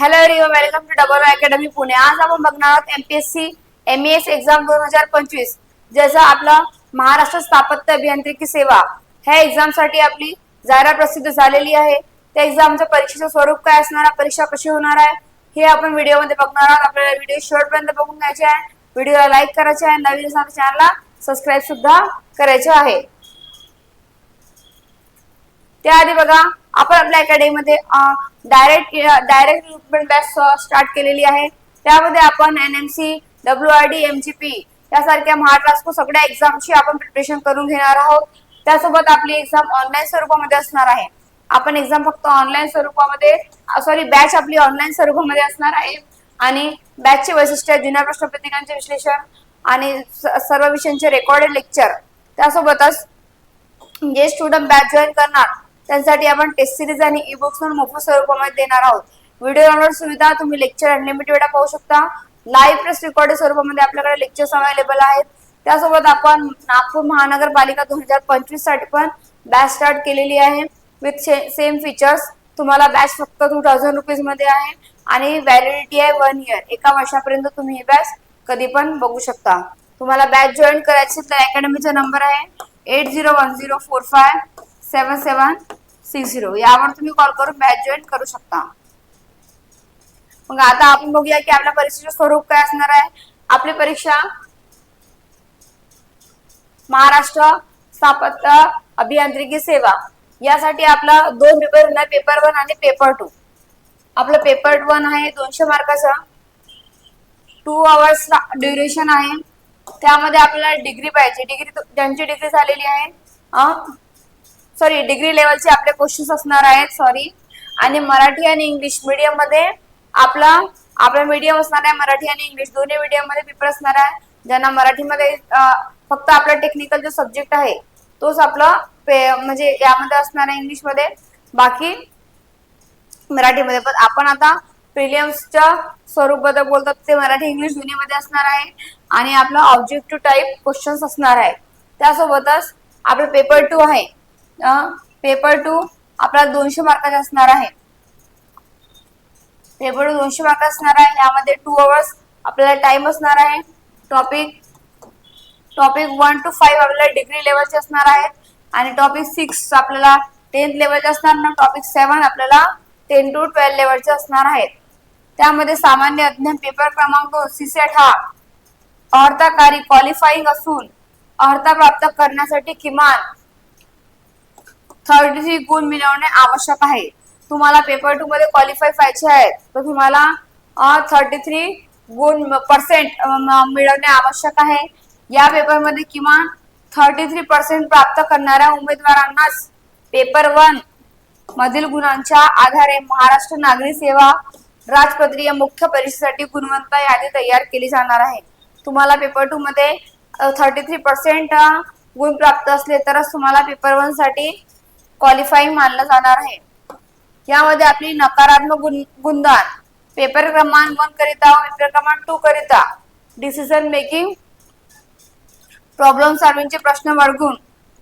Hello everyone welcome to double academy Pune आज आपण बघणार आहोत एमपीएससी एमईएस एक्झाम दोन हजार पंचवीस. ज्याचा आपलं महाराष्ट्र स्थापत्य अभियांत्रिकी सेवा ह्या एक्झामसाठी आपली जाहिरात प्रसिद्ध झालेली आहे. त्या एक्झामचं परीक्षेचं स्वरूप काय असणार आहे परीक्षा कशी होणार आहे हे आपण व्हिडिओमध्ये बघणार आहोत. आपल्याला व्हिडिओ शेवटपर्यंत बघून घ्यायचे आहे. व्हिडिओला लाईक करायचे आहे. नवीन असाल चॅनलला सबस्क्राईब सुद्धा करायचे आहे. त्याआधी बघा आपण आपल्या अकॅडमीमध्ये direct direct recruitment batch start केलेली आहे. त्यामध्ये आपण N M C W R D M G P यासारख्या महाराष्ट्र सगळ्या एक्झामची आपण प्रिपरेशन करून घेणार आहोत. त्यासोबत आपली एक्झाम ऑनलाईन स्वरूपामध्ये असणार आहे. आपण एक्झाम फक्त ऑनलाईन स्वरूपामध्ये सॉरी बॅच आपली ऑनलाईन स्वरूपामध्ये असणार आहे. आणि बॅचचे वैशिष्ट्य जुन्या प्रश्नपत्रिकांचे विश्लेषण आणि सर्व विषयांचे रेकॉर्डेड लेक्चर त्यासोबतच जे स्टुडंट बॅच जॉईन करणार त्यांसाठी आपण टेस्ट सिरीज आणि ई बुक्स मोफत स्वरूपामध्ये देणार आहोत. व्हिडिओ डाउनलोड सुविधा तुम्ही लेक्चर अनलिमिटेड वेळा पाहू शकता. लाईव्ह प्रेस रेकॉर्डेड स्वरूपामध्ये आपल्याकडे लेक्चर्स अवेलेबल आहेत. त्यासोबत आपण नागपूर महानगरपालिका दोन हजार पंचवीससाठी पण बॅच स्टार्ट केलेली आहे. विथ सेम फीचर्स तुम्हाला बॅच फक्त टू थाउजंड रुपीजमध्ये आहे. आणि व्हॅलिडिटी आहे वन इयर एका वर्षापर्यंत तुम्ही ही बॅच कधी पण बघू शकता. तुम्हाला बॅच जॉईन करायची तर अकॅडमीचा नंबर आहे. Eight zero one zero four five seven seven six zero यावर तुम्ही कॉल करून बॅच जॉईन करू शकता. मग आता आपण बघूया की आपल्या परीक्षेचं स्वरूप काय असणार आहे. आपली परीक्षा महाराष्ट्र स्थापत्य अभियांत्रिकी सेवा. यासाठी आपला दोन पेपर होणार पेपर वन आणि पेपर टू आपलं पेपर वन आहे दोनशे मार्काचा. टू आवर्स ड्युरेशन आहे. त्यामध्ये आपल्याला डिग्री पाहिजे. डिग्री ज्यांची डिग्री झालेली आहे सॉरी डिग्री लेवलचे आपले क्वेश्चन्स असणार आहेत सॉरी आणि मराठी आणि इंग्लिश मीडियममध्ये आपला आपला मीडियम असणार आहे मराठी आणि इंग्लिश दोन्ही मीडियममध्ये पेपर असणार आहे. ज्यांना मराठीमध्ये फक्त आपला टेक्निकल जो सब्जेक्ट आहे तोच आपला पे- म्हणजे यामध्ये असणार आहे इंग्लिशमध्ये. बाकी मराठीमध्ये पण आपण आता प्रिलियम्सच्या स्वरूपबद्दल बोलतात ते मराठी इंग्लिश दोन्हीमध्ये असणार आहे. आणि आपला ऑब्जेक्टिव्ह टाईप क्वेश्चन्स असणार आहे. त्यासोबतच आपलं पेपर टू आहे. पेपर टू आपला दोनशे मार्काचा असणार आहे. पेपर टू दोनशे मार्क असणार आहे. यामध्ये टू अवर्स आपल्याला टाइम असणार आहे. Topic topic one two five आपल्याला डिग्री लेवलचे असणार आहेत आणि टॉपिक सिक्स आपल्याला टेन्थ लेवलचे असणार ना टॉपिक सेवन आपल्याला टेन टू ट्वेल्व लेवलचे असणार आहेत. त्यामध्ये सामान्य अध्ययन पेपर क्रमांक सीसेट हा अर्हताकारी क्वालिफाईंग असून अर्हता प्राप्त करण्यासाठी किमान थर्टी थ्री गुण मिळवणे आवश्यक आहे. तुम्हाला पेपर टू मध्ये क्वालिफाय व्हायचे आहेत तर तुम्हाला थर्टी थ्री गुण पर्सेंट मिळवणे आवश्यक आहे. या पेपरमध्ये किमान थर्टी थ्री पर्सेंट प्राप्त करणाऱ्या उमेदवारांनाच पेपर वन मधील गुणांच्या आधारे महाराष्ट्र नागरी सेवा राजपत्रीय मुख्य परीक्षेसाठी गुणवत्ता यादी तयार केली जाणार आहे. तुम्हाला पेपर टू मध्ये थर्टी थ्री पर्सेंट गुण प्राप्त असले तरच तुम्हाला पेपर वनसाठी क्वालिफाईंग मानलं जाणार आहे. यामध्ये आपली नकारात्मक गुण गुणदान पेपर क्रमांक वन करिता व पेपर क्रमांक टू करिता डिसिजन मेकिंग प्रॉब्लेम सॉल्विंगचे प्रश्न वळगून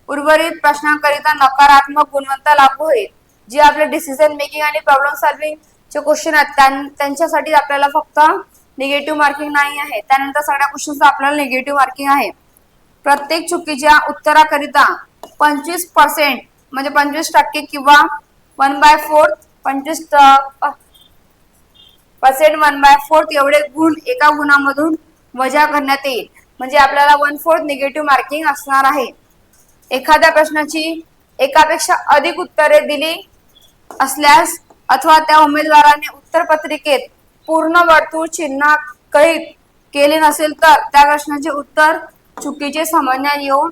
उर्वरित प्रश्नांकरिता नकारात्मक गुणवत्ता लागू होईल. जे आपले डिसिजन मेकिंग आणि प्रॉब्लेम सॉल्विंग चे क्वेश्चन आहेत त्यां- त्यांच्यासाठी आपल्याला फक्त निगेटिव्ह मार्किंग नाही आहे. त्यानंतर सगळ्या क्वेश्चनचं आपल्याला निगेटिव्ह मार्किंग आहे. प्रत्येक चुकीच्या उत्तराकरिता पंचवीस पर्सेंट म्हणजे पंचवीस टक्के किंवा वन बाय फोर्थ पंचवीस पर्सेंट वन बाय फोर्थ एवढे गुण एका गुणामधून वजा करण्यात येईल. म्हणजे आपल्याला वन फोर्थ निगेटिव्ह मार्किंग असणार आहे. एखाद्या प्रश्नाची एकापेक्षा अधिक उत्तरे दिली असल्यास अथवा त्या उमेदवाराने उत्तर पत्रिकेत पूर्ण वर्तुळ चिन्हांकित केले नसेल तर त्या प्रश्नाचे उत्तर चुकीचे समजण्यात येऊन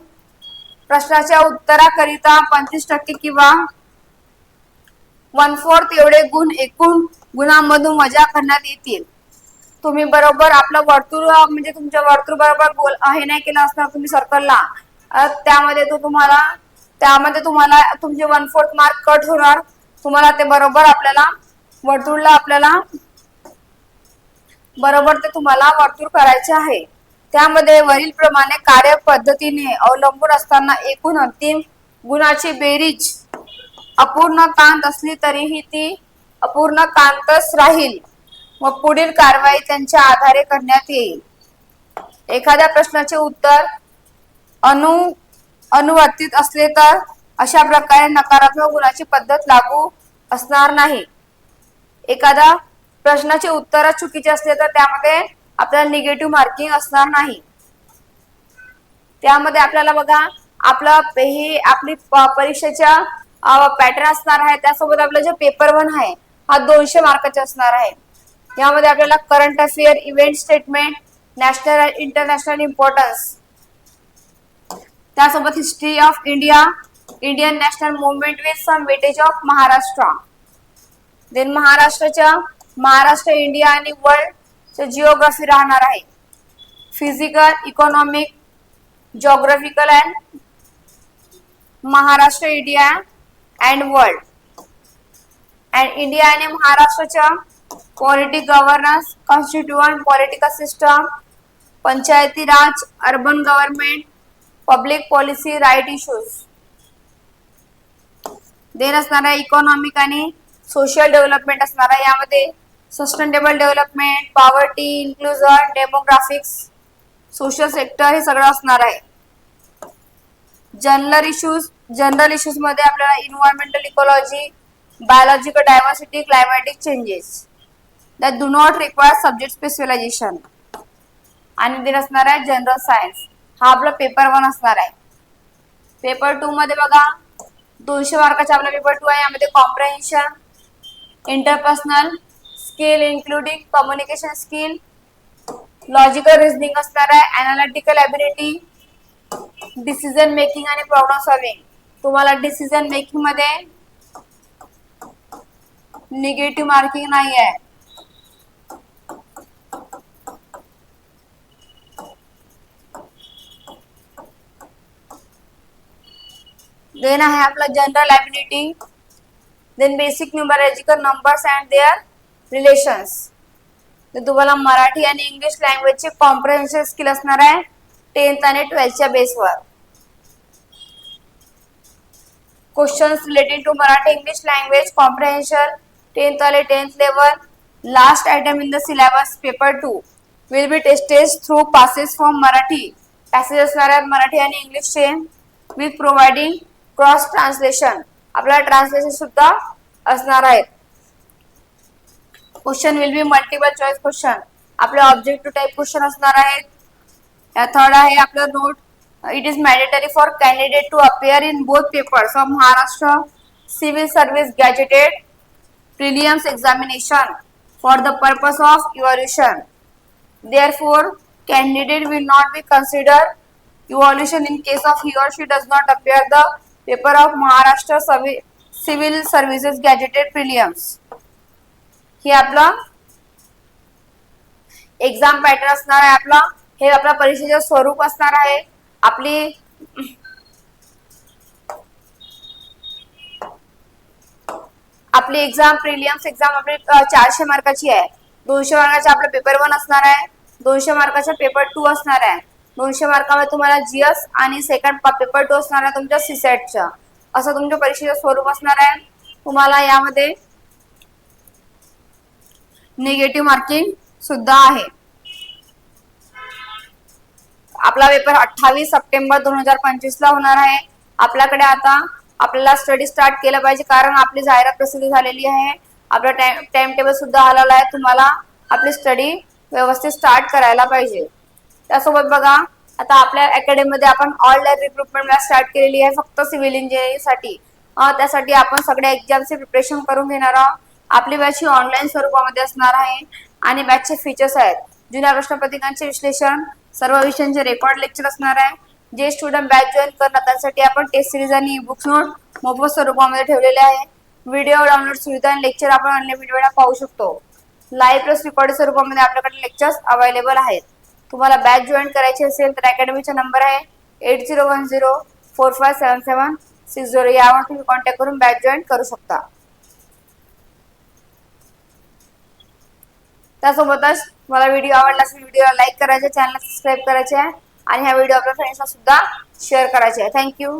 प्रश्नाच्या उत्तराकरिता पंचवीस टक्के किंवा वन फोर्थ एवढे गुण एकूण गुणांमधून वजा करण्यात येतील. तुम्ही बरोबर आपलं वर्तुळ म्हणजे तुमच्या वर्तुळ बरोबर गोल हे नाही केलं असणार तुम्ही सर्कलला त्यामध्ये तो तुम्हाला त्यामध्ये तुम्हाला तुमचे वन फोर्थ मार्क कट होणार. तुम्हाला ते बरोबर आपल्याला वर्तुळला आपल्याला बरोबर ते तुम्हाला वर्तुळ करायचे आहे. त्यामध्ये वरील प्रमाणे कार्यपद्धतीने अवलंबून असताना एकूण अंतिम गुणाची बेरीज अपूर्ण कांत असली तरीही ती अपूर्ण कांतच राहील. व पुढील कारवाई त्यांच्या आधारे करण्यात येईल. एखाद्या प्रश्नाचे उत्तर अनु अनुवर्तित असले तर अशा प्रकारे नकारात्मक गुणाची पद्धत लागू असणार नाही. एखादा प्रश्नाचे उत्तर चुकीचे असले तर त्यामध्ये आपल्याला निगेटिव्ह मार्किंग असणार नाही. त्यामध्ये आपल्याला बघा आपलं हे आपली परीक्षेच्या पॅटर्न असणार आहे. त्यासोबत आपलं जे पेपर वन आहे हा दोनशे मार्काचे असणार आहे. यामध्ये आपल्याला current affair event statement national and international importance त्यासोबत history of India Indian national movement with some weightage of Maharashtra then महाराष्ट्राच्या महाराष्ट्र इंडिया आणि वर्ल्ड जिओग्राफी राहणार आहे. Physical economic geographical and Maharashtra India and world and India आणि महाराष्ट्राच्या politic governance constituent political system panchayati raj urban government public policy right issues then असणार आहे economic आणि social development असणार आहे यामध्ये sustainable development poverty inclusion demographics social sector हे सगळं असणार आहे. जनरल इश्यूज जनरल इश्यूजमध्ये आपल्याला environmental ecology biological diversity climatic changes that do not require subject specialization आणि दिन असणार आहे जनरल सायन्स हा आपला पेपर वन असणार आहे. पेपर टू मध्ये बघा दोनशे मार्काचा आपला पेपर टू आहे. यामध्ये comprehension interpersonal skill including communication skill logical reasoning असणार आहे अनालिटिकल ॲबिलिटी डिसिजन मेकिंग आणि प्रॉब्लेम सॉल्विंग तुम्हाला डिसिजन मेकिंगमध्ये निगेटिव्ह मार्किंग नाही आहे देन आहे आपला general ability then basic numerological numbers and their relations तर तुम्हाला मराठी आणि इंग्लिश लँग्वेजचे कॉम्प्रिहेन्शन स्किल असणार आहे टेन्थ आणि ट्वेल्थच्या बेसवर questions related to Marathi English language comprehension tenth आले tenth level last item in the syllabus paper two will be tested through passes from Marathi passage असणार आहेत मराठी आणि इंग्लिशचे विथ प्रोव्हाइडिंग क्रॉस ट्रान्सलेशन आपल्याला ट्रान्सलेशन सुद्धा असणार आहेत. Question will be multiple choice question आपले ऑब्जेक्टिव्ह टाईप क्वेश्चन असणार आहेत. थर्ड आहे आपलं note it is mandatory for candidate to appear in both papers of Maharashtra civil service gazetted prelims examination for the purpose of evaluation therefore candidate will not be consider evaluation in case of or she does not appear the paper of Maharashtra Civi- Civil gazetted prelims हे आपलं exam pattern असणार आहे आपला. हे आपल्या परीक्षेचे स्वरूप असणार आहे. आपली आपली एक्झाम प्रिलियम्स एक्झाम आपली चारशे मार्काची आहे. दोनशे मार्काचा आपला पेपर वन असणार आहे. दोनशे मार्काचा पेपर टू असणार आहे. दोनशे मार्कामध्ये तुम्हाला जीएस आणि सेकंड पेपर टू असणार आहे तुमच्या सीसेटचा असं तुमच्या परीक्षेचं स्वरूप असणार आहे. तुम्हाला यामध्ये निगेटिव्ह मार्किंग सुद्धा आहे. आपला पेपर अठ्ठावीस सप्टेंबर दोन हजार पंचवीस ला होणार आहे. आपल्याकडे आता आपल्याला स्टडी स्टार्ट केलं पाहिजे कारण आपली जाहिरात प्रसिद्ध झालेली आहे. आपला टाइम टाइम टेबल सुद्धा आलेला आहे. तुम्हाला आपली स्टडी व्यवस्थित स्टार्ट करायला पाहिजे. त्यासोबत बघा आता आपल्या अकॅडमीमध्ये आपण ऑनलाईन रिक्रुटमेंट बॅच स्टार्ट केलेली आहे. फक्त सिव्हिल इंजिनिअरिंगसाठी. त्यासाठी आपण सगळ्या एक्झामचे प्रिपरेशन करून घेणार आहोत. आपली बॅच ही ऑनलाईन स्वरूपामध्ये असणार आहे. आणि बॅचचे फीचर्स आहेत. जुन्या प्रश्नपत्रिकांचे विश्लेषण सर्व विषयांचे रेकॉर्ड लेक्चर असणार आहे. जे स्टुडंट बॅच जॉईन करणार त्यासाठी आपण टेस्ट सिरीज आणि बुक्स नोट मोफत स्वरूपामध्ये ठेवलेले आहे. व्हिडिओ डाउनलोड सुविधा आणि लेक्चर आपण अनलिमिटेड वेळा पाहू शकतो. लाईव्ह प्लस रेकॉर्ड स्वरूपामध्ये आपल्याकडे लेक्चर्स अवेलेबल आहेत. तुम्हाला बॅच जॉईन करायची असेल तर अकॅडमीचा नंबर आहे eight zero one zero four five seven seven six zero यावर तुम्ही कॉन्टॅक्ट करून बॅच जॉईन करू शकता. त्यासोबतच मला व्हिडिओ आवडला असेल व्हिडिओला लाईक करायचे चॅनलला सबस्क्राईब करायचे आहे आणि ह्या व्हिडिओ आपल्या फ्रेंड्सला सुद्धा शेअर करायचे. आहे थँक्यू